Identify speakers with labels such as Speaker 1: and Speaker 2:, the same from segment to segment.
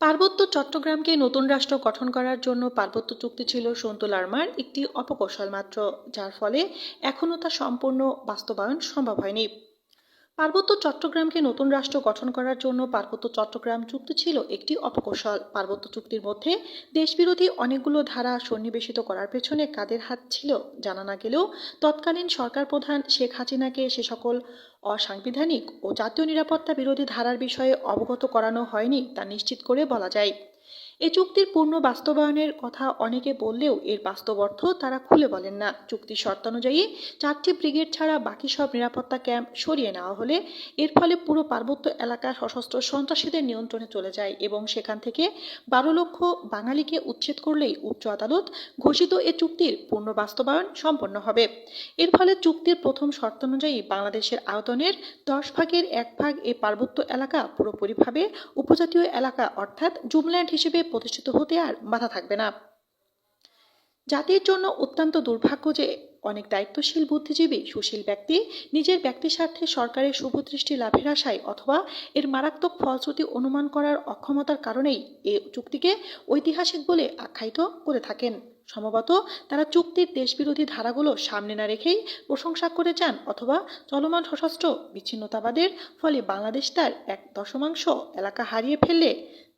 Speaker 1: পার্বত্য চট্টগ্রামকে নতুন রাষ্ট্র গঠন করার জন্য পার্বত্য চুক্তি ছিল সন্তু লারমার একটি অপকৌশল মাত্র, যার ফলে এখনও তা সম্পূর্ণ বাস্তবায়ন সম্ভব হয়নি। পার্বত্য চট্টগ্রামকে নতুন রাষ্ট্র গঠন করার জন্য পার্বত্য চট্টগ্রাম চুক্তি ছিল একটি অপকৌশল। পার্বত্য চুক্তির মধ্যে দেশবিরোধী অনেকগুলো ধারা সন্নিবেশিত করার পেছনে কাদের হাত ছিল জানা না গেলেও তৎকালীন সরকার প্রধান শেখ হাসিনাকে সে সকল অসাংবিধানিক ও জাতীয় নিরাপত্তা বিরোধী ধারার বিষয়ে অবগত করানো হয়নি তা নিশ্চিত করে বলা যায়। এ চুক্তির পূর্ণ বাস্তবায়নের কথা অনেকে বললেও এর বাস্তব অর্থ তারা খুলে বলেন না। চুক্তির শর্তানুযায়ী চারটি ব্রিগেড ছাড়া বাকি সব নিরাপত্তা ক্যাম্প সরিয়ে নেওয়া হলে এর ফলে পুরো পার্বত্য এলাকা সশস্ত্র সন্ত্রাসীদের নিয়ন্ত্রণে চলে যায় এবং সেখান থেকে বারো লক্ষ বাঙালিকে উচ্ছেদ করলেই উচ্চ আদালত ঘোষিত এ চুক্তির পূর্ণ বাস্তবায়ন সম্পন্ন হবে। এর ফলে চুক্তির প্রথম শর্তানুযায়ী বাংলাদেশের আয়তনের দশ ভাগের এক ভাগ এ পার্বত্য এলাকা পুরোপুরিভাবে উপজাতীয় এলাকা অর্থাৎ জুমল্যান্ড হিসেবে প্রতিষ্ঠিত হতে আর বাধা থাকবে না। জাতির জন্য অত্যন্ত দুর্ভাগ্য যে অনেক দায়িত্বশীল বুদ্ধিজীবী, সুশীল ব্যক্তি নিজের ব্যক্তি স্বার্থে সরকারের শুভদৃষ্টি লাভের আশায় অথবা এর মারাত্মক ফলশ্রুতি অনুমান করার অক্ষমতার কারণেই এ চুক্তিকে ঐতিহাসিক বলে আখ্যায়িত করে থাকেন। সম্ভবত তারা চুক্তির দেশবিরোধী ধারাগুলো সামনে না রেখেই প্রশংসা করে যান অথবা চলমান সশস্ত্র বিচ্ছিন্নতাবাদের ফলে বাংলাদেশ তার এক দশমাংশ এলাকা হারিয়ে ফেললে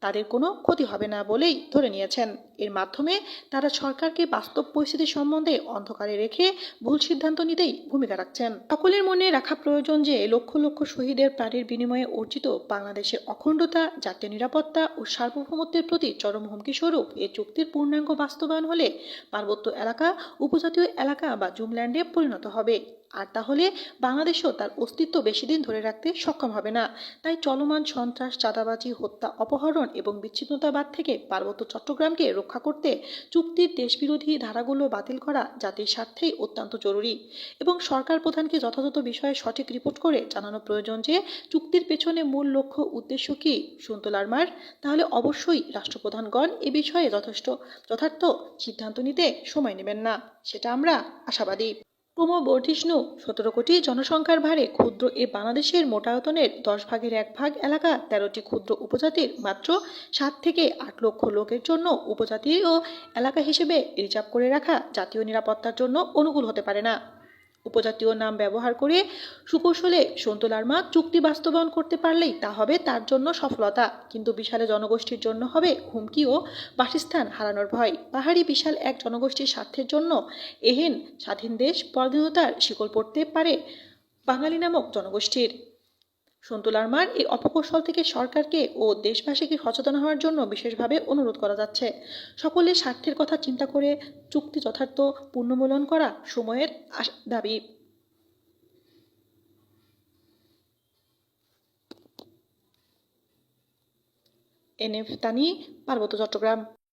Speaker 1: তাদের কোনো ক্ষতি হবে না বলেই ধরে নিয়েছেন। এর মাধ্যমে তারা সরকারকে বাস্তব পরিস্থিতি সম্বন্ধে অন্ধকারে রেখে ভুল সিদ্ধান্ত নিতেই ভূমিকা রাখছেন। সকলের মনে রাখা প্রয়োজন যে লক্ষ লক্ষ শহীদের প্রাণের বিনিময়ে অর্জিত বাংলাদেশের অখণ্ডতা, জাতীয় নিরাপত্তা ও সার্বভৌমত্বের প্রতি চরম হুমকি স্বরূপ এ চুক্তির পূর্ণাঙ্গ বাস্তবায়ন হলে পার্বত্য এলাকা, উপজাতীয় এলাকা বা জুমল্যান্ডে পরিণত হবে। আর তাহলে বাংলাদেশও তার অস্তিত্ব বেশি দিন ধরে রাখতে সক্ষম হবে না। তাই চলমান সন্ত্রাস, চাঁদাবাজি, হত্যা, অপহরণ এবং বিচ্ছিন্নতাবাদ থেকে পার্বত্য চট্টগ্রামকে রক্ষা করতে চুক্তির দেশবিরোধী ধারাগুলো বাতিল করা জাতির স্বার্থেই অত্যন্ত জরুরি এবং সরকার প্রধানকে যথাযথ বিষয়ে সঠিক রিপোর্ট করে জানানো প্রয়োজন যে চুক্তির পেছনে মূল লক্ষ্য উদ্দেশ্য কি সুন্তলারমার তাহলে অবশ্যই রাষ্ট্রপ্রধানগণ এ বিষয়ে যথেষ্ট, যথার্থ সিদ্ধান্ত নিতে সময় নেবেন না, সেটা আমরা আশাবাদী। ক্রমবর্ধিষ্ণু সতেরো কোটি জনসংখ্যার ভারে ক্ষুদ্র এ বাংলাদেশের মোটায়তনের দশ ভাগের এক ভাগ এলাকা, তেরোটি ক্ষুদ্র উপজাতির মাত্র সাত থেকে আট লক্ষ লোকের জন্য উপজাতি ও এলাকা হিসেবে রিজার্ভ করে রাখা জাতীয় নিরাপত্তার জন্য অনুকূল হতে পারে না। উপজাতীয় নাম ব্যবহার করে সুকৌশলে সন্তলার্মা চুক্তি বাস্তবায়ন করতে পারলেই তা হবে তার জন্য সফলতা। কিন্তু বিশাল জনগোষ্ঠীর জন্য হবে হুমকি ও বাসস্থান হারানোর ভয়। পাহাড়ি বিশাল এক জনগোষ্ঠীর স্বার্থের জন্য এহেন স্বাধীন দেশ পরাধীনতার শিকল পড়তে পারে বাঙালি নামক জনগোষ্ঠীর। সন্তুলারমার এই অপকৌশল থেকে সরকারকে ও দেশবাসীকে সচেতন হওয়ার জন্য বিশেষভাবে অনুরোধ করা যাচ্ছে। সকলের স্বার্থের কথা চিন্তা করে চুক্তি যথার্থ পুনর্মূলন করা সময়ের দাবি। এনএফ, তানি, পার্বত্য চট্টগ্রাম।